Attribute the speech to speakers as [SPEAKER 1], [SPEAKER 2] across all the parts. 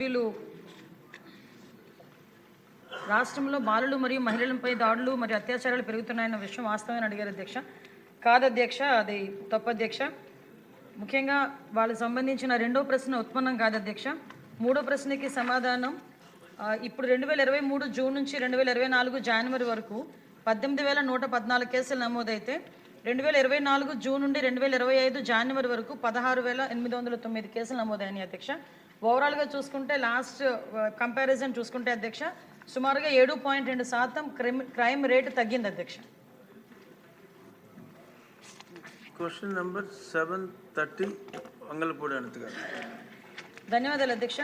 [SPEAKER 1] వీళ్ళు రాష్ట్రంలో బాలులు మరియు మహిళలపై దాడులు మరియు అత్యాచారాలు పెరుగుతున్నాయన్న విషయం వాస్తవమని అడిగారు అధ్యక్ష. కాదు అధ్యక్ష అది తప్పు అధ్యక్ష. ముఖ్యంగా వాళ్ళకు సంబంధించిన రెండో ప్రశ్న ఉత్పన్నం కాదు అధ్యక్ష. మూడో ప్రశ్నకి సమాధానం ఇప్పుడు రెండు వేల ఇరవై మూడు జూన్ నుంచి రెండు వేల ఇరవై నాలుగు జనవరి వరకు పద్దెనిమిది వేల నూట పద్నాలుగు కేసులు నమోదైతే రెండు వేల ఇరవై నాలుగు జూన్ నుండి రెండు వేల ఇరవై ఐదు జనవరి వరకు పదహారు వేల ఎనిమిది వందల తొమ్మిది కేసులు నమోదైనాయి అధ్యక్ష. ఓవరాల్గా చూసుకుంటే లాస్ట్ కంపారిజన్ చూసుకుంటే అధ్యక్ష సుమారుగా ఏడు పాయింట్ రెండు శాతం క్రైమ్ క్రైమ్ రేటు తగ్గింది అధ్యక్ష.
[SPEAKER 2] Question number seven thirty Vangalapudi Anitha గారు.
[SPEAKER 1] ధన్యవాదాలు అధ్యక్ష.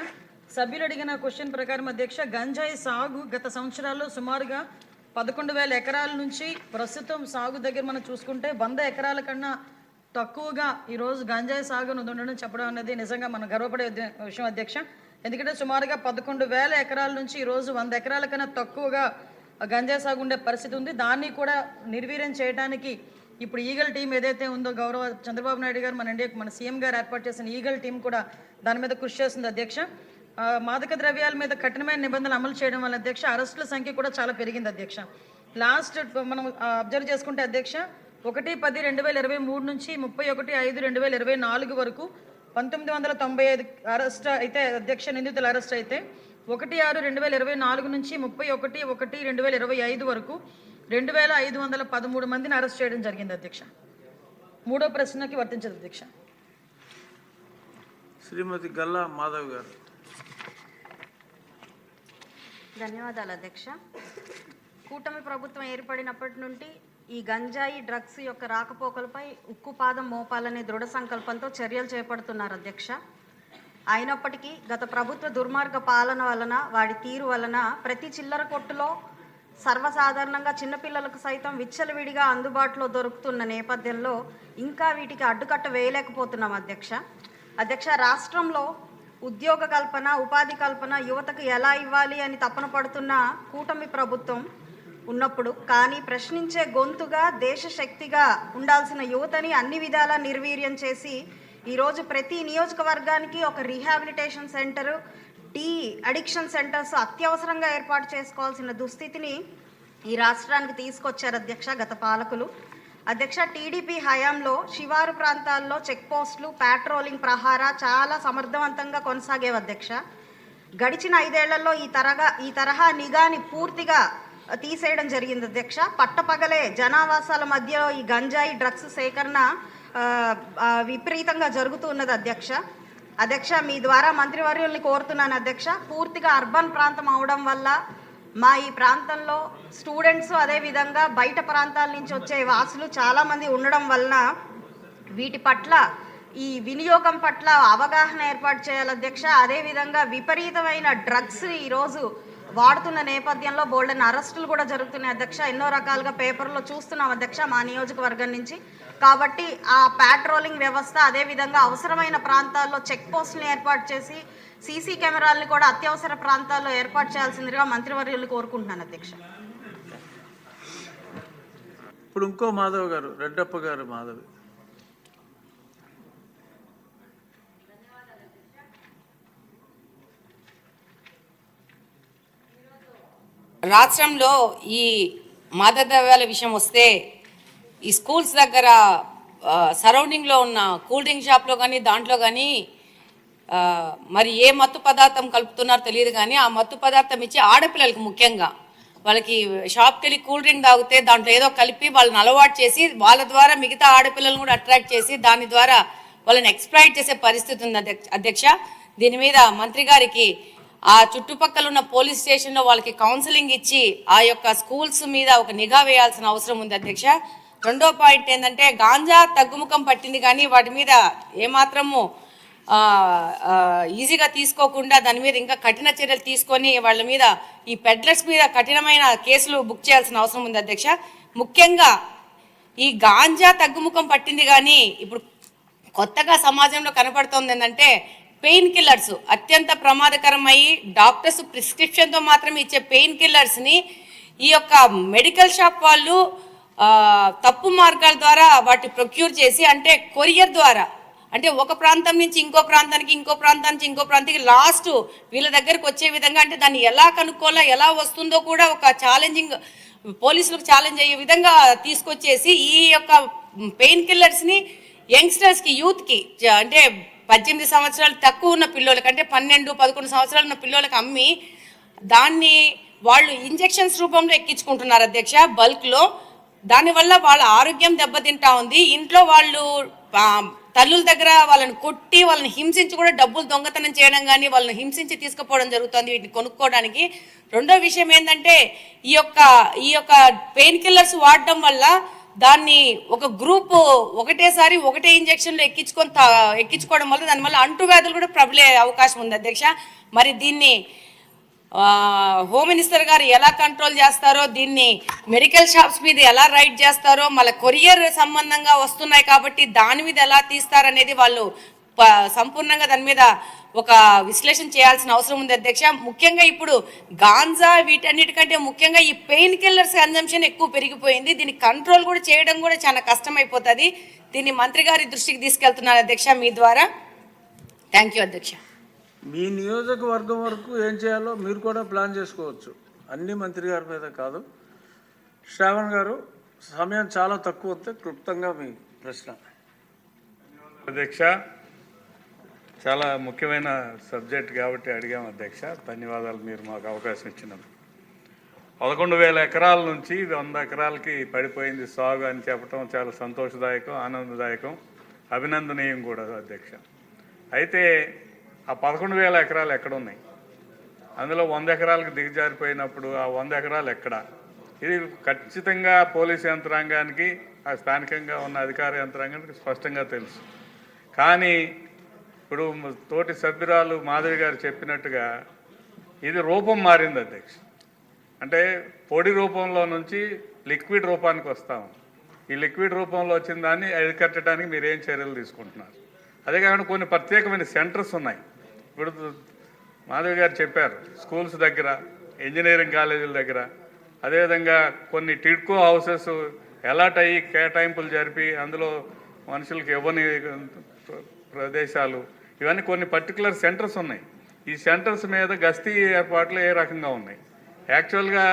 [SPEAKER 1] సభ్యులు అడిగిన క్వశ్చన్ ప్రకారం అధ్యక్ష గంజాయి సాగు గత సంవత్సరాల్లో సుమారుగా పదకొండు వేల ఎకరాల నుంచి ప్రస్తుతం సాగు దగ్గర మనం చూసుకుంటే వంద ఎకరాల కన్నా తక్కువగా ఈరోజు గంజాయి సాగును ఉండడం చెప్పడం అనేది నిజంగా మనం గర్వపడే విషయం అధ్యక్ష. ఎందుకంటే సుమారుగా పదకొండు వేల ఎకరాల నుంచి ఈరోజు వంద ఎకరాల కన్నా తక్కువగా గంజాయి సాగు ఉండే పరిస్థితి ఉంది. దాన్ని కూడా నిర్వీర్యం చేయడానికి ఇప్పుడు ఈగల్ టీం ఏదైతే ఉందో గౌరవ చంద్రబాబు నాయుడు గారు మన ఇండియా మన సీఎం గారు ఏర్పాటు చేసిన ఈగల్ టీం కూడా దాని మీద కృషి చేస్తుంది అధ్యక్ష. మాదక ద్రవ్యాల మీద కఠినమైన నిబంధనలు అమలు చేయడం వల్ల అధ్యక్ష అరెస్టుల సంఖ్య కూడా చాలా పెరిగింది అధ్యక్ష. లాస్ట్ మనం అబ్జర్వ్ చేసుకుంటే అధ్యక్ష ఒకటి పది రెండు వేల ఇరవై మూడు నుంచి ముప్పై ఒకటి ఐదు రెండు వేల ఇరవై నాలుగు వరకు పంతొమ్మిది వందల తొంభై ఐదు అరెస్ట్ అయితే అధ్యక్ష నిందితులు అరెస్ట్ అయితే ఒకటి ఆరు రెండు వేల ఇరవై నాలుగు నుంచి ముప్పై ఒకటి ఒకటి రెండు వేల ఇరవై ఐదు వరకు రెండు వేల ఐదు వందల పదమూడు మందిని అరెస్ట్ చేయడం జరిగింది అధ్యక్ష. మూడో ప్రశ్నకి వర్తించదు అధ్యక్ష.
[SPEAKER 2] శ్రీమతి గల్లా మాధవ్ గారు.
[SPEAKER 3] ధన్యవాదాలు అధ్యక్ష. కూటమి ప్రభుత్వం ఏర్పడినప్పటి నుండి ఈ గంజాయి డ్రగ్స్ యొక్క రాకపోకలపై ఉక్కుపాదం మోపాలనే దృఢ సంకల్పంతో చర్యలు చేపడుతున్నారు అధ్యక్ష. అయినప్పటికీ గత ప్రభుత్వ దుర్మార్గ పాలన వలన వాడి తీరు వలన ప్రతి చిల్లర కొట్టులో సర్వసాధారణంగా చిన్నపిల్లలకు సైతం విచ్చలవిడిగా అందుబాటులో దొరుకుతున్న నేపథ్యంలో ఇంకా వీటికి అడ్డుకట్ట వేయలేకపోతున్నాం అధ్యక్ష. అధ్యక్ష రాష్ట్రంలో ఉద్యోగ కల్పన ఉపాధి కల్పన యువతకు ఎలా ఇవ్వాలి అని తపన పడుతున్న కూటమి ప్రభుత్వం ఉన్నప్పుడు కానీ ప్రశ్నించే గొంతుగా దేశ శక్తిగా ఉండాల్సిన యువతని అన్ని విధాలా నిర్వీర్యం చేసి ఈరోజు ప్రతి నియోజకవర్గానికి ఒక rehabilitation centre de addiction centres అత్యవసరంగా ఏర్పాటు చేసుకోవాల్సిన దుస్థితిని ఈ రాష్ట్రానికి తీసుకొచ్చారు అధ్యక్ష గత పాలకులు. అధ్యక్ష టీడీపీ హయాంలో శివారు ప్రాంతాల్లో చెక్ పోస్టులు పాట్రోలింగ్ ప్రహార చాలా సమర్థవంతంగా కొనసాగేవి అధ్యక్ష. గడిచిన ఐదేళ్ళలో ఈ తరగా ఈ తరహా నిఘాని పూర్తిగా తీసేయడం జరిగింది అధ్యక్ష. పట్టపగలే జనావాసాల మధ్యలో ఈ గంజాయి డ్రగ్స్ సేకరణ విపరీతంగా జరుగుతూ ఉన్నది అధ్యక్ష. అధ్యక్ష మీ ద్వారా మంత్రివర్యుల్ని కోరుతున్నాను అధ్యక్ష. పూర్తిగా అర్బన్ ప్రాంతం అవడం వల్ల మా ఈ ప్రాంతంలో స్టూడెంట్స్ అదేవిధంగా బయట ప్రాంతాల నుంచి వచ్చే వాసులు చాలామంది ఉండడం వలన వీటి పట్ల ఈ వినియోగం పట్ల అవగాహన ఏర్పాటు చేయాలి అధ్యక్ష. అదేవిధంగా విపరీతమైన డ్రగ్స్ ఈరోజు వాడుతున్న నేపథ్యంలో బోల్డెన్ అరెస్టులు కూడా జరుగుతున్నాయి. అధ్యక్ష ఎన్నో రకాలుగా పేపర్లో చూస్తున్నాం అధ్యక్ష మా నియోజకవర్గం నుంచి. కాబట్టి ఆ ప్యాట్రోలింగ్ వ్యవస్థ అదేవిధంగా అవసరమైన ప్రాంతాల్లో చెక్ పోస్టులను ఏర్పాటు చేసి సీసీ కెమెరాలను కూడా అత్యవసర ప్రాంతాల్లో ఏర్పాటు చేయాల్సిందిగా మంత్రివర్యులు కోరుకుంటున్నాను అధ్యక్ష.
[SPEAKER 2] ఇప్పుడు ఇంకో మాధవ్ గారు రెడ్డప్ప గారు మాధవి.
[SPEAKER 4] రాష్ట్రంలో ఈ మాదద్రవ్యాల విషయం వస్తే ఈ స్కూల్స్ దగ్గర సరౌండింగ్లో ఉన్న కూల్ డ్రింక్ షాప్లో కానీ దాంట్లో కానీ మరి ఏ మత్తు పదార్థం కలుపుతున్నారో తెలియదు కానీ ఆ మత్తు పదార్థం ఇచ్చి ఆడపిల్లలకి ముఖ్యంగా వాళ్ళకి షాప్కి వెళ్ళి కూల్ డ్రింక్ తాగితే దాంట్లో ఏదో కలిపి వాళ్ళని అలవాటు చేసి వాళ్ళ ద్వారా మిగతా ఆడపిల్లలను కూడా అట్రాక్ట్ చేసి దాని ద్వారా వాళ్ళని ఎక్స్ప్లాయిట్ చేసే పరిస్థితి ఉంది అధ్యక్ష- అధ్యక్ష. దీని మీద మంత్రి గారికి ఆ చుట్టుపక్కల ఉన్న పోలీస్ స్టేషన్లో వాళ్ళకి కౌన్సిలింగ్ ఇచ్చి ఆ యొక్క స్కూల్స్ మీద ఒక నిఘా వేయాల్సిన అవసరం ఉంది అధ్యక్ష. రెండో పాయింట్ ఏంటంటే గాంజా తగ్గుముఖం పట్టింది కానీ వాటి మీద ఏమాత్రము ఈజీగా తీసుకోకుండా దాని మీద ఇంకా కఠిన చర్యలు తీసుకొని వాళ్ళ మీద ఈ పెడ్లర్స్ మీద కఠినమైన కేసులు బుక్ చేయాల్సిన అవసరం ఉంది అధ్యక్ష. ముఖ్యంగా ఈ గాంజా తగ్గుముఖం పట్టింది కానీ ఇప్పుడు కొత్తగా సమాజంలో కనపడుతుంది ఏంటంటే పెయిన్ కిల్లర్స్. అత్యంత ప్రమాదకరమయ్యి డాక్టర్స్ ప్రిస్క్రిప్షన్తో మాత్రమే ఇచ్చే పెయిన్ కిల్లర్స్ని ఈ యొక్క మెడికల్ షాప్ వాళ్ళు తప్పు మార్గాల ద్వారా వాటి ప్రొక్యూర్ చేసి అంటే కొరియర్ ద్వారా అంటే ఒక ప్రాంతం నుంచి ఇంకో ప్రాంతానికి ఇంకో ప్రాంతం నుంచి ఇంకో ప్రాంతానికి లాస్ట్ వీళ్ళ దగ్గరకు వచ్చే విధంగా అంటే దాన్ని ఎలా కనుక్కోవాలో ఎలా వస్తుందో కూడా ఒక ఛాలెంజింగ్ పోలీసులకు ఛాలెంజ్ అయ్యే విధంగా తీసుకొచ్చేసి ఈ యొక్క పెయిన్ కిల్లర్స్ని యంగ్స్టర్స్కి యూత్కి అంటే పద్దెనిమిది సంవత్సరాలు తక్కువ ఉన్న పిల్లలకి అంటే పన్నెండు పదకొండు సంవత్సరాలు ఉన్న పిల్లలకి అమ్మి దాన్ని వాళ్ళు ఇంజెక్షన్స్ రూపంలో ఎక్కించుకుంటున్నారు అధ్యక్ష బల్క్లో. దానివల్ల వాళ్ళ ఆరోగ్యం దెబ్బతింటా ఉంది. ఇంట్లో వాళ్ళు తల్లుల దగ్గర వాళ్ళని కొట్టి వాళ్ళని హింసించి కూడా డబ్బులు దొంగతనం చేయడం కానీ వాళ్ళని హింసించి తీసుకుపోవడం జరుగుతుంది వీటిని కొనుక్కోవడానికి. రెండో విషయం ఏంటంటే ఈ యొక్క ఈ యొక్క పెయిన్ కిల్లర్స్ వాడడం వల్ల దాన్ని ఒక గ్రూప్ ఒకటేసారి ఒకటే ఇంజక్షన్లు ఎక్కించుకొని తా- ఎక్కించుకోవడం వల్ల దానివల్ల అంటువ్యాధులు కూడా ప్రబలే అవకాశం ఉంది అధ్యక్ష. మరి దీన్ని హోమ్ మినిస్టర్ గారు ఎలా కంట్రోల్ చేస్తారో దీన్ని మెడికల్ షాప్స్ మీద ఎలా రైడ్ చేస్తారో మళ్ళీ కొరియర్ సంబంధంగా వస్తున్నాయి కాబట్టి దాని మీద ఎలా తీస్తారనేది వాళ్ళు సంపూర్ణంగా దాని మీద ఒక విశ్లేషణ చేయాల్సిన అవసరం ఉంది అధ్యక్ష. ముఖ్యంగా ఇప్పుడు గాంజా వీటన్నిటికంటే ముఖ్యంగా ఈ పెయిన్ కిల్లర్స్ కన్జంప్షన్ ఎక్కువ పెరిగిపోయింది. దీన్ని కంట్రోల్ కూడా చేయడం కూడా చాలా కష్టమైపోతుంది. దీన్ని మంత్రి గారి దృష్టికి తీసుకెళ్తున్నారు అధ్యక్ష మీ ద్వారా. థ్యాంక్ యూ అధ్యక్ష.
[SPEAKER 2] మీ నియోజకవర్గం వరకు ఏం చేయాలో మీరు కూడా ప్లాన్ చేసుకోవచ్చు. అన్ని మంత్రి గారి మీద కాదు. శ్రావణ్ గారు సమయం చాలా తక్కువ వస్తే క్లుప్తంగా మీ ప్రశ్న.
[SPEAKER 5] అధ్యక్ష. చాలా ముఖ్యమైన సబ్జెక్ట్ కాబట్టి అడిగాం అధ్యక్ష. ధన్యవాదాలు మీరు మాకు అవకాశం ఇచ్చినందుకు. పదకొండు వేల ఎకరాల నుంచి వంద ఎకరాలకి పడిపోయింది సాగు అని చెప్పడం చాలా సంతోషదాయకం ఆనందదాయకం అభినందనీయం కూడా అధ్యక్ష. అయితే ఆ పదకొండు వేల ఎకరాలు ఎక్కడున్నాయి? అందులో వంద ఎకరాలకు దిగజారిపోయినప్పుడు ఆ వంద ఎకరాలు ఎక్కడ? ఇది ఖచ్చితంగా పోలీస్ యంత్రాంగానికి ఆ స్థానికంగా ఉన్న అధికార యంత్రాంగానికి స్పష్టంగా తెలుసు. కానీ ఇప్పుడు తోటి సభ్యురాలు మాధవి గారు చెప్పినట్టుగా ఇది రూపం మారింది అధ్యక్ష. అంటే పొడి రూపంలో నుంచి లిక్విడ్ రూపానికి వస్తాము ఈ లిక్విడ్ రూపంలో వచ్చిన దాన్ని అరికట్టడానికి మీరు ఏం చర్యలు తీసుకుంటున్నారు? అదే కాకుండా కొన్ని ప్రత్యేకమైన సెంటర్స్ ఉన్నాయి. ఇప్పుడు మాధవి గారు చెప్పారు స్కూల్స్ దగ్గర ఇంజనీరింగ్ కాలేజీల దగ్గర. అదేవిధంగా కొన్ని టిడ్కో హౌసెస్ ఎలాట్ అయ్యి కేటాయింపులు జరిపి అందులో మనుషులకు ఇవ్వని ప్రదేశాలు. ఇవన్నీ కొన్ని పర్టికులర్ సెంటర్స్ ఉన్నాయి. ఈ సెంటర్స్ మీద గస్తీ ఏర్పాట్లు ఏ రకంగా ఉన్నాయి? యాక్చువల్గా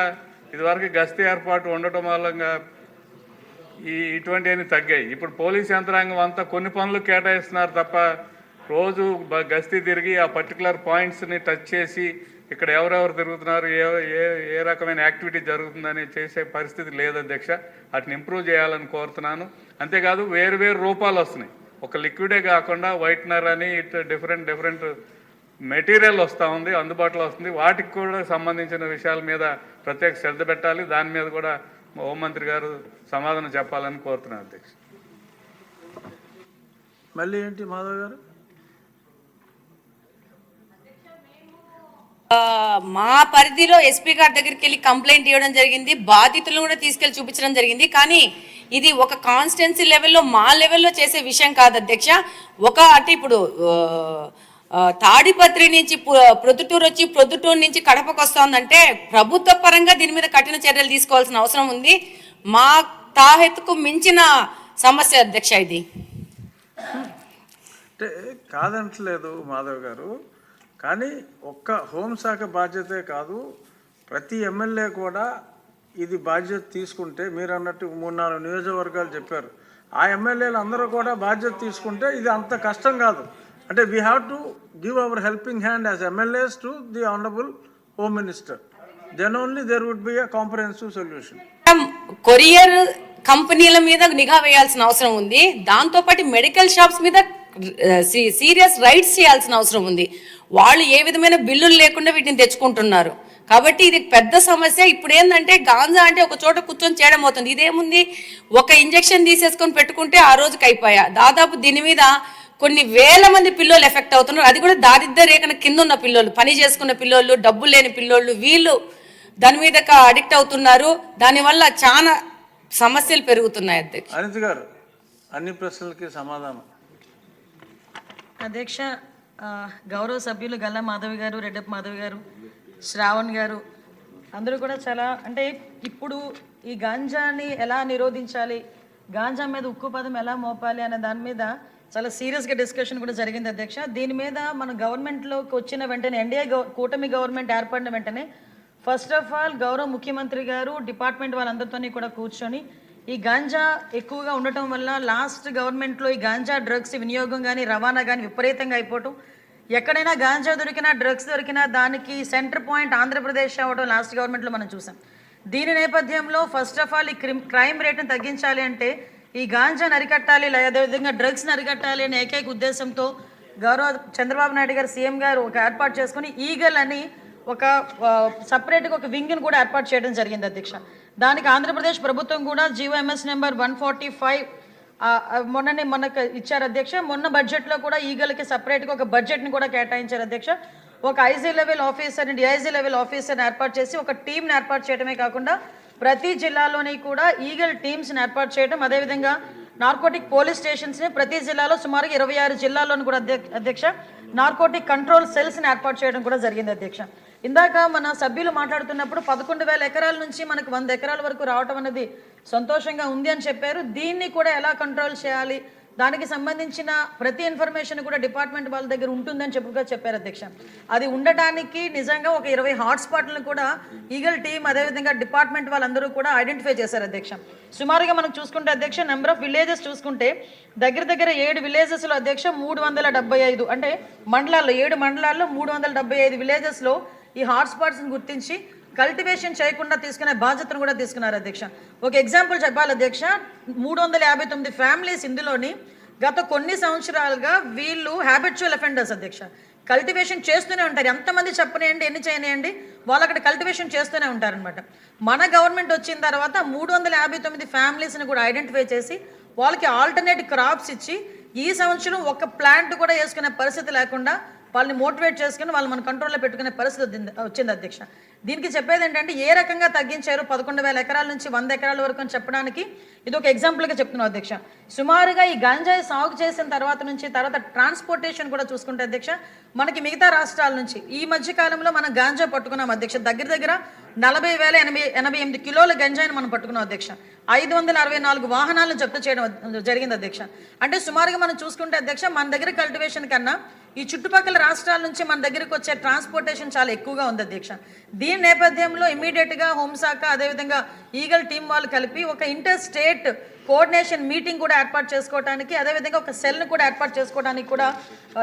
[SPEAKER 5] ఇదివరకు గస్తీ ఏర్పాటు ఉండటం మూలంగా ఈ ఇటువంటివన్నీ తగ్గాయి. ఇప్పుడు పోలీస్ యంత్రాంగం అంతా కొన్ని పనులు కేటాయిస్తున్నారు తప్ప రోజు గస్తీ తిరిగి ఆ పర్టికులర్ పాయింట్స్ని టచ్ చేసి ఇక్కడ ఎవరెవరు తిరుగుతున్నారు ఏ ఏ ఏ రకమైన యాక్టివిటీ జరుగుతుందని చేసే పరిస్థితి లేదు అధ్యక్ష వాటిని ఇంప్రూవ్ చేయాలని కోరుతున్నాను. అంతేకాదు వేరు వేరు రూపాలు వస్తున్నాయి. ఒక లిక్విడే కాకుండా వైట్నర్ అని ఇట్ డిఫరెంట్ డిఫరెంట్ మెటీరియల్ వస్తూ ఉంది అందుబాటులో వస్తుంది. వాటికి కూడా సంబంధించిన విషయాల మీద ప్రత్యేక శ్రద్ధ పెట్టాలి. దాని మీద కూడా హోంమంత్రి గారు సమాధానం చెప్పాలని కోరుతున్నాను అధ్యక్ష.
[SPEAKER 2] మళ్ళీ ఏంటి మాధవ్ గారు?
[SPEAKER 4] మా పరిధిలో ఎస్పీ గారి దగ్గరికి వెళ్ళి కంప్లైంట్ ఇవ్వడం జరిగింది. బాధితులను కూడా తీసుకెళ్ళి చూపించడం జరిగింది. కానీ ఇది ఒక కాన్స్టెన్సీ లెవెల్లో మా లెవెల్లో చేసే విషయం కాదు అధ్యక్ష. ఒక అంటే ఇప్పుడు తాడిపత్రి నుంచి ప్రొద్దుటూరు వచ్చి ప్రొద్దుటూరు నుంచి కడపకు వస్తోందంటే ప్రభుత్వ పరంగా దీని మీద కఠిన చర్యలు తీసుకోవాల్సిన అవసరం ఉంది. మా తాహెత్తుకు మించిన సమస్య అధ్యక్ష ఇది.
[SPEAKER 2] అంటే కాదంటలేదు మాధవ్ గారు. కానీ ఒక్క హోంశాఖ బాధ్యతే కాదు ప్రతి ఎమ్మెల్యే కూడా ఇది బాధ్యత తీసుకుంటే మీరు అన్నట్టు మూడు నాలుగు నియోజకవర్గాలు చెప్పారు. ఆ ఎమ్మెల్యేలు అందరూ కూడా బాధ్యత తీసుకుంటే ఇది అంత కష్టం కాదు. అంటే we have to give our helping hand as MLAs to the honourable home minister then only there would be a comprehensive solution
[SPEAKER 4] courier కంపెనీల మీద నిఘా వేయాల్సిన అవసరం ఉంది. దాంతోపాటు మెడికల్ షాప్స్ మీద సీరియస్ రైట్స్ చేయాల్సిన అవసరం ఉంది. వాళ్ళు ఏ విధమైన బిల్లులు లేకుండా వీటిని తెచ్చుకుంటున్నారు. కాబట్టి ఇది పెద్ద సమస్య. ఇప్పుడు ఏంటంటే గాంజా అంటే ఒక చోట కూర్చొని చేయడం అవుతుంది. ఇదేముంది? ఒక ఇంజెక్షన్ తీసేసుకొని పెట్టుకుంటే ఆ రోజుకి అయిపోయా. దాదాపు దీని మీద కొన్ని వేల మంది పిల్లలు ఎఫెక్ట్ అవుతున్నారు. అది కూడా దారిద్ర్య రేఖన కింద ఉన్న పిల్లలు పని చేసుకున్న పిల్లోళ్ళు డబ్బులు లేని పిల్లోళ్ళు వీళ్ళు దాని మీద అడిక్ట్ అవుతున్నారు. దానివల్ల చాలా సమస్యలు పెరుగుతున్నాయి అధ్యక్ష.
[SPEAKER 2] అనిత్ గారు అన్ని ప్రశ్నలకి సమాధానం.
[SPEAKER 1] అధ్యక్ష గౌరవ సభ్యులు గల్లా మాధవి గారు రెడ్డప్ప మాధవి గారు శ్రావణ్ గారు. అందరూ కూడా చాలా అంటే ఇప్పుడు ఈ గాంజాని ఎలా నిరోధించాలి? గాంజా మీద ఉక్కు పదం ఎలా మోపాలి అనే దాని మీద చాలా సీరియస్గా డిస్కషన్ కూడా జరిగింది అధ్యక్ష. దీని మీద మన గవర్నమెంట్లోకి వచ్చిన వెంటనే ఎన్డీఏ కూటమి గవర్నమెంట్ ఏర్పడిన వెంటనే ఫస్ట్ ఆఫ్ ఆల్ గౌరవ ముఖ్యమంత్రి గారు డిపార్ట్మెంట్ వాళ్ళందరితోని కూడా కూర్చొని ఈ గాంజా ఎక్కువగా ఉండటం వల్ల లాస్ట్ గవర్నమెంట్లో ఈ గాంజా డ్రగ్స్ వినియోగం కానీ రవాణా కానీ విపరీతంగా అయిపోవటం ఎక్కడైనా గాంజా దొరికినా డ్రగ్స్ దొరికినా దానికి సెంటర్ పాయింట్ ఆంధ్రప్రదేశ్ అవ్వడం లాస్ట్ గవర్నమెంట్లో మనం చూసాం. దీని నేపథ్యంలో ఫస్ట్ ఆఫ్ ఆల్ ఈ క్రిమ్ క్రైమ్ రేట్ని తగ్గించాలి అంటే ఈ గాంజా నరికట్టాలి లేదా అదేవిధంగా డ్రగ్స్ నరికట్టాలి అనే ఏకైక ఉద్దేశంతో గౌరవ చంద్రబాబు నాయుడు గారు సీఎం గారు ఒక ఏర్పాటు చేసుకుని ఈగల్ అని ఒక సపరేట్గా ఒక వింగ్ని కూడా ఏర్పాటు చేయడం జరిగింది అధ్యక్ష. దానికి ఆంధ్రప్రదేశ్ ప్రభుత్వం కూడా GO MS number one forty five మొన్ననే మనకు ఇచ్చారు అధ్యక్ష. మొన్న బడ్జెట్లో కూడా ఈగలకి సపరేట్గా ఒక బడ్జెట్ని కూడా కేటాయించారు అధ్యక్ష. ఒక IG level officer DIG level ఆఫీసర్ని ఏర్పాటు చేసి ఒక టీంని ఏర్పాటు చేయడమే కాకుండా ప్రతి జిల్లాలోని కూడా ఈగల్ టీమ్స్ని ఏర్పాటు చేయడం అదేవిధంగా నార్కోటిక్ పోలీస్ స్టేషన్స్ని ప్రతి జిల్లాలో సుమారుగా ఇరవై ఆరు జిల్లాల్లోని కూడా అధ్యక్ష నార్కోటిక్ కంట్రోల్ సెల్స్ని ఏర్పాటు చేయడం కూడా జరిగింది అధ్యక్ష. ఇందాక మన సభ్యులు మాట్లాడుతున్నప్పుడు పదకొండు వేల ఎకరాల నుంచి మనకు వంద ఎకరాల వరకు రావటం అనేది సంతోషంగా ఉంది అని చెప్పారు. దీన్ని కూడా ఎలా కంట్రోల్ చేయాలి? దానికి సంబంధించిన ప్రతి ఇన్ఫర్మేషన్ కూడా డిపార్ట్మెంట్ వాళ్ళ దగ్గర ఉంటుందని చెప్పుగా చెప్పారు అధ్యక్ష. అది ఉండటానికి నిజంగా ఒక ఇరవై హాట్స్పాట్లను కూడా ఈగల్ టీం అదేవిధంగా డిపార్ట్మెంట్ వాళ్ళందరూ కూడా ఐడెంటిఫై చేశారు అధ్యక్ష. సుమారుగా మనం చూసుకుంటే అధ్యక్ష నెంబర్ ఆఫ్ విలేజెస్ చూసుకుంటే దగ్గర దగ్గర ఏడు విలేజెస్లో అధ్యక్ష మూడు వందల డెబ్బై ఐదు అంటే మండలాల్లో ఏడు మండలాల్లో మూడు వందల డెబ్బై ఐదు విలేజెస్లో ఈ హాట్స్పాట్స్ని గుర్తించి కల్టివేషన్ చేయకుండా తీసుకునే బాధ్యతను కూడా తీసుకున్నారు అధ్యక్ష. ఒక ఎగ్జాంపుల్ చెప్పాలి అధ్యక్ష. మూడు వందల యాభై తొమ్మిది ఫ్యామిలీస్ ఇందులోని గత కొన్ని సంవత్సరాలుగా వీళ్ళు హ్యాబిచువల్ అఫెండర్స్ అధ్యక్ష. కల్టివేషన్ చేస్తూనే ఉంటారు. ఎంతమంది చెప్పనేయండి ఎన్ని చేయనియండి వాళ్ళు అక్కడ కల్టివేషన్ చేస్తూనే ఉంటారనమాట మన గవర్నమెంట్ వచ్చిన తర్వాత మూడు వందల యాభై తొమ్మిది ఫ్యామిలీస్ని కూడా ఐడెంటిఫై చేసి వాళ్ళకి ఆల్టర్నేట్ క్రాప్స్ ఇచ్చి ఈ సంవత్సరం ఒక ప్లాంట్ కూడా వేసుకునే పరిస్థితి లేకుండా వాళ్ళని మోటివేట్ చేసుకుని వాళ్ళు మన కంట్రోల్లో పెట్టుకునే పరిస్థితి వచ్చింది- అధ్యక్ష. దీనికి చెప్పేది ఏంటంటే ఏ రకంగా తగ్గించారు? పదకొండు వేల ఎకరాల నుంచి వంద ఎకరాల వరకు అని చెప్పడానికి ఇది ఒక ఎగ్జాంపుల్గా చెప్తున్నాం అధ్యక్ష. సుమారుగా ఈ గంజాయి సాగు చేసిన తర్వాత నుంచి తర్వాత ట్రాన్స్పోర్టేషన్ కూడా చూసుకుంటే అధ్యక్ష మనకి మిగతా రాష్ట్రాల నుంచి ఈ మధ్య కాలంలో మనం గాంజా పట్టుకున్నాం అధ్యక్ష. దగ్గర దగ్గర నలభై వేల ఎనభై ఎనభై ఎనిమిది కిలోల గంజాయిని మనం పట్టుకున్నాం అధ్యక్ష. ఐదు వందల అరవై నాలుగు వాహనాలను జప్తు చేయడం జరిగింది అధ్యక్ష. అంటే సుమారుగా మనం చూసుకుంటే అధ్యక్ష మన దగ్గర కల్టివేషన్ కన్నా ఈ చుట్టుపక్కల రాష్ట్రాల నుంచి మన దగ్గరికి వచ్చే ట్రాన్స్పోర్టేషన్ చాలా ఎక్కువగా ఉంది అధ్యక్ష. దీని నేపథ్యంలో ఇమీడియట్గా హోంశాఖ అదేవిధంగా ఈగల్ టీం వాళ్ళు కలిపి ఒక ఇంటర్ స్టేట్ కోఆర్డినేషన్ మీటింగ్ కూడా ఏర్పాటు చేసుకోవడానికి అదేవిధంగా ఒక సెల్ను కూడా ఏర్పాటు చేసుకోవడానికి కూడా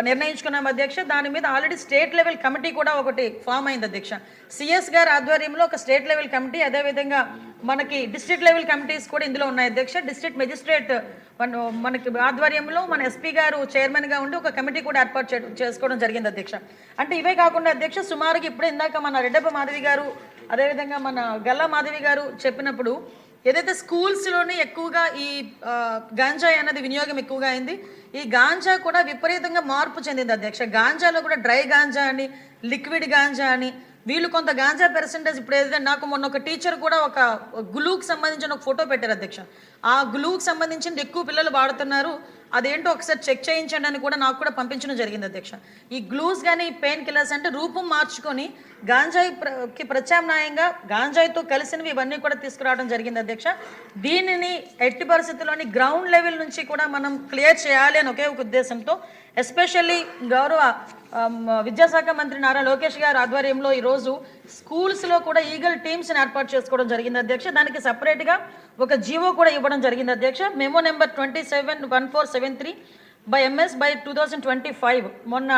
[SPEAKER 1] నిర్ణయించుకున్నాం అధ్యక్ష. దాని మీద ఆల్రెడీ స్టేట్ లెవెల్ కమిటీ కూడా ఒకటి ఫామ్ అయింది అధ్యక్ష. సిఎస్ గారి ఆధ్వర్యంలో ఒక స్టేట్ లెవెల్ కమిటీ అదేవిధంగా మనకి డిస్ట్రిక్ట్ లెవెల్ కమిటీస్ కూడా ఇందులో ఉన్నాయి అధ్యక్ష. డిస్ట్రిక్ట్ మెజిస్ట్రేట్ మన మనకి ఆధ్వర్యంలో మన ఎస్పీ గారు చైర్మన్గా ఉండి ఒక కమిటీ కూడా ఏర్పాటు చే- చేసుకోవడం జరిగింది అధ్యక్ష. అంటే ఇవే కాకుండా అధ్యక్ష సుమారుగా ఇప్పుడు ఇందాక మన రెడ్డప్ప మాధవి గారు అదేవిధంగా మన గల్లా మాధవి గారు చెప్పినప్పుడు ఏదైతే స్కూల్స్లోనే ఎక్కువగా ఈ గాంజా గాంజాయి అన్నది వినియోగం ఎక్కువగా అయింది ఈ గాంజా కూడా విపరీతంగా మార్పు చెందింది అధ్యక్ష. గాంజాలో కూడా డ్రై గాంజా అని లిక్విడ్ గాంజా అని వీళ్ళు కొంత గాంజా పర్సంటేజ్ ఇప్పుడు ఏదైతే నాకు మొన్న ఒక టీచర్ కూడా ఒక గ్లూకి సంబంధించిన ఒక ఫోటో పెట్టారు అధ్యక్ష. ఆ గ్లూకి సంబంధించింది ఎక్కువ పిల్లలు వాడుతున్నారు. అదేంటో ఒకసారి చెక్ చేయించండి అని కూడా నాకు కూడా పంపించడం జరిగింది అధ్యక్ష. ఈ గ్లూస్ కానీ పెయిన్ కిల్లర్స్ అంటే రూపం మార్చుకొని గాంజాయికి ప్రత్యామ్నాయంగా గాంజాయితో కలిసినవి ఇవన్నీ కూడా తీసుకురావడం జరిగింది అధ్యక్ష. దీనిని ఎట్టి పరిస్థితుల్లోని గ్రౌండ్ లెవెల్ నుంచి కూడా మనం క్లియర్ చేయాలి అని ఒకే ఒక ఉద్దేశంతో ఎస్పెషల్లీ గౌరవ విద్యాశాఖ మంత్రి నారా లోకేష్ గారు ఆధ్వర్యంలో ఈరోజు స్కూల్స్లో కూడా ఈగల్ టీమ్స్ని ఏర్పాటు చేసుకోవడం జరిగింది అధ్యక్ష. దానికి సపరేట్గా ఒక జీవో కూడా ఇవ్వడం జరిగింది అధ్యక్ష. Memo number twenty seven one four seven three by MS by two thousand twenty five. మొన్న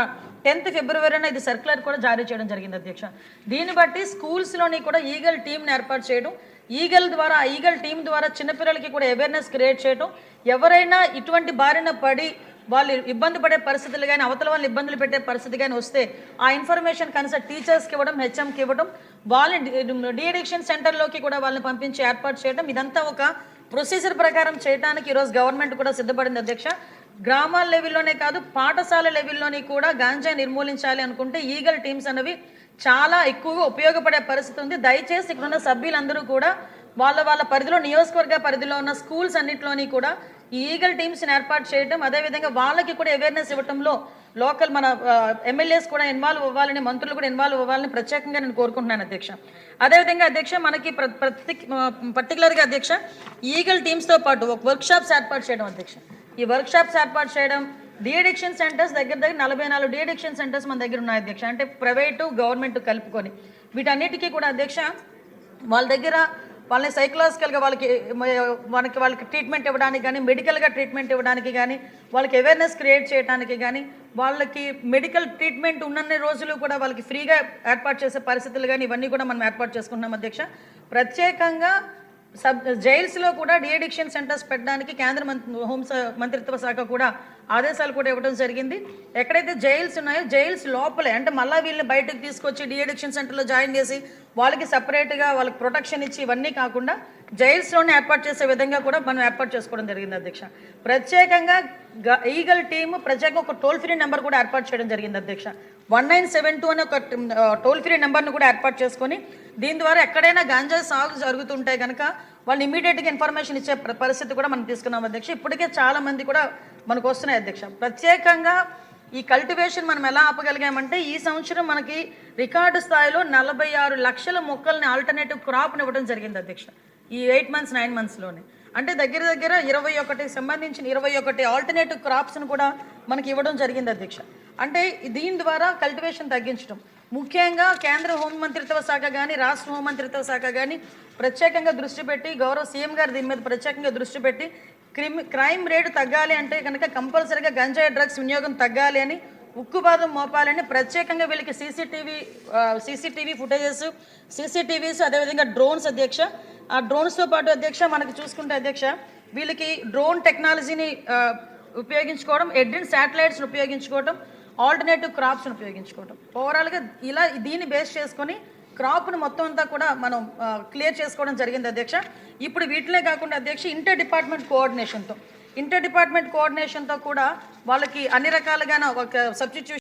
[SPEAKER 1] టెన్త్ ఫిబ్రవరిన ఇది సర్క్యులర్ కూడా జారీ చేయడం జరిగింది అధ్యక్ష. దీన్ని బట్టి స్కూల్స్లోని కూడా ఈగల్ టీంని ఏర్పాటు చేయడం ఈగల్ ద్వారా ఈగల్ టీం ద్వారా చిన్నపిల్లలకి కూడా అవేర్నెస్ క్రియేట్ చేయడం ఎవరైనా ఇటువంటి బారిన పడి వాళ్ళు ఇబ్బంది పడే పరిస్థితులు కానీ అవతల వాళ్ళు ఇబ్బందులు పెట్టే పరిస్థితి కానీ వస్తే ఆ ఇన్ఫర్మేషన్ కనీసం టీచర్స్కి ఇవ్వడం హెచ్ఎంకి ఇవ్వడం వాళ్ళని డిఎడిక్షన్ సెంటర్లోకి కూడా వాళ్ళని పంపించి ఏర్పాటు చేయడం ఇదంతా ఒక ప్రొసీజర్ ప్రకారం చేయడానికి ఈరోజు గవర్నమెంట్ కూడా సిద్ధపడింది అధ్యక్ష. గ్రామాల లెవెల్లోనే కాదు పాఠశాల లెవెల్లోని కూడా గాంజా నిర్మూలించాలి అనుకుంటే ఈగల్ టీమ్స్ అనేవి చాలా ఎక్కువగా ఉపయోగపడే పరిస్థితి ఉంది. దయచేసి ఇక్కడ ఉన్న సభ్యులందరూ కూడా వాళ్ళ వాళ్ళ పరిధిలో నియోజకవర్గ పరిధిలో ఉన్న స్కూల్స్ అన్నింటిలోని కూడా ఈ ఈగల్ టీమ్స్ని ఏర్పాటు చేయడం అదేవిధంగా వాళ్ళకి కూడా అవేర్నెస్ ఇవ్వడంలో లోకల్ మన ఎమ్మెల్యేస్ కూడా ఇన్వాల్వ్ అవ్వాలని మంత్రులు కూడా ఇన్వాల్వ్ అవ్వాలని ప్రత్యేకంగా నేను కోరుకుంటున్నాను అధ్యక్ష. అదేవిధంగా అధ్యక్ష మనకి ప్రతి పర్టికులర్గా అధ్యక్ష ఈగల్ టీమ్స్తో పాటు ఒక వర్క్ షాప్స్ ఏర్పాటు చేయడం అధ్యక్ష. ఈ వర్క్షాప్స్ ఏర్పాటు చేయడం డిఎడిక్షన్ సెంటర్స్ దగ్గర దగ్గర నలభై నాలుగు డిఎడిక్షన్ సెంటర్స్ మన దగ్గర ఉన్నాయి అధ్యక్ష. అంటే ప్రైవేటు గవర్నమెంట్ కలుపుకొని. వీటన్నిటికీ కూడా అధ్యక్ష వాళ్ళ దగ్గర వాళ్ళని సైకలాజికల్గా వాళ్ళకి మనకి వాళ్ళకి ట్రీట్మెంట్ ఇవ్వడానికి కానీ మెడికల్గా ట్రీట్మెంట్ ఇవ్వడానికి కానీ వాళ్ళకి అవేర్నెస్ క్రియేట్ చేయడానికి కానీ వాళ్ళకి మెడికల్ ట్రీట్మెంట్ ఉన్నన్ని రోజులు కూడా వాళ్ళకి ఫ్రీగా ఏర్పాటు చేసే పరిస్థితులు కానీ ఇవన్నీ కూడా మనం ఏర్పాటు చేసుకుంటున్నాం అధ్యక్ష. ప్రత్యేకంగా సబ్ జైల్స్లో కూడా డిఎడిక్షన్ సెంటర్స్ పెట్టడానికి కేంద్ర మంత్రి హోం మంత్రిత్వ శాఖ కూడా ఆదేశాలు కూడా ఇవ్వడం జరిగింది. ఎక్కడైతే జైల్స్ ఉన్నాయో జైల్స్ లోపలే అంటే మళ్ళీ వీళ్ళని బయటకు తీసుకొచ్చి డిఎడిక్షన్ సెంటర్లో జాయిన్ చేసి వాళ్ళకి సపరేట్గా వాళ్ళకి ప్రొటెక్షన్ ఇచ్చి ఇవన్నీ కాకుండా జైల్స్లోనే ఏర్పాటు చేసే విధంగా కూడా మనం ఏర్పాటు చేసుకోవడం జరిగింది అధ్యక్ష. ప్రత్యేకంగా గ- ఈగల్ టీము ప్రత్యేకంగా ఒక టోల్ ఫ్రీ నెంబర్ కూడా ఏర్పాటు చేయడం జరిగింది అధ్యక్ష. వన్ నైన్ సెవెన్ టూ అనే ఒక టోల్ ఫ్రీ నెంబర్ను కూడా ఏర్పాటు చేసుకొని దీని ద్వారా ఎక్కడైనా గాంజా సాగు జరుగుతుంటే కనుక వాళ్ళు ఇమీడియట్గా ఇన్ఫర్మేషన్ ఇచ్చే పరిస్థితి కూడా మనం తీసుకున్నాం అధ్యక్ష. ఇప్పటికే చాలా మంది కూడా మనకు వస్తున్నాయి అధ్యక్ష. ప్రత్యేకంగా ఈ కల్టివేషన్ మనం ఎలా ఆపగలిగామంటే ఈ సంవత్సరం మనకి రికార్డు స్థాయిలో నలభై ఆరు లక్షల మొక్కల్ని ఆల్టర్నేటివ్ క్రాప్ని ఇవ్వడం జరిగింది అధ్యక్ష. ఈ ఎయిట్ మంత్స్ నైన్ మంత్స్లోనే అంటే దగ్గర దగ్గర ఇరవై ఒకటి సంబంధించిన ఇరవై ఒకటి ఆల్టర్నేటివ్ క్రాప్స్ని కూడా మనకి ఇవ్వడం జరిగింది అధ్యక్ష. అంటే దీని ద్వారా కల్టివేషన్ తగ్గించడం. ముఖ్యంగా కేంద్ర హోం మంత్రిత్వ శాఖ కానీ రాష్ట్ర హోంమంత్రిత్వ శాఖ కానీ ప్రత్యేకంగా దృష్టి పెట్టి గౌరవ సీఎం గారు దీని మీద ప్రత్యేకంగా దృష్టి పెట్టి క్రిమ్ క్రైమ్ రేటు తగ్గాలి అంటే కనుక కంపల్సరీగా గంజాయి డ్రగ్స్ వినియోగం తగ్గాలి అని ఉక్కుపాదం మోపాలని ప్రత్యేకంగా వీళ్ళకి సీసీటీవీ సీసీటీవీ ఫుటేజెస్ సీసీటీవీస్ అదేవిధంగా డ్రోన్స్ అధ్యక్ష. ఆ డ్రోన్స్తో పాటు అధ్యక్ష మనకు చూసుకుంటే అధ్యక్ష వీళ్ళకి డ్రోన్ టెక్నాలజీని ఉపయోగించుకోవడం ఎడ్రిన్ శాటిలైట్స్ని ఉపయోగించుకోవడం ఆల్టర్నేటివ్ క్రాప్స్ని ఉపయోగించుకోవడం ఓవరాల్గా ఇలా దీన్ని బేస్ చేసుకొని క్రాప్ను మొత్తం అంతా కూడా మనం క్లియర్ చేసుకోవడం జరిగింది అధ్యక్ష. ఇప్పుడు వీటినే కాకుండా అధ్యక్ష ఇంటర్ డిపార్ట్మెంట్ కోఆర్డినేషన్తో. ఇంటర్ డిపార్ట్మెంట్ కోఆర్డినేషన్తో కూడా వాళ్ళకి అన్ని రకాలుగా ఒక సబ్స్టిట్యూషన్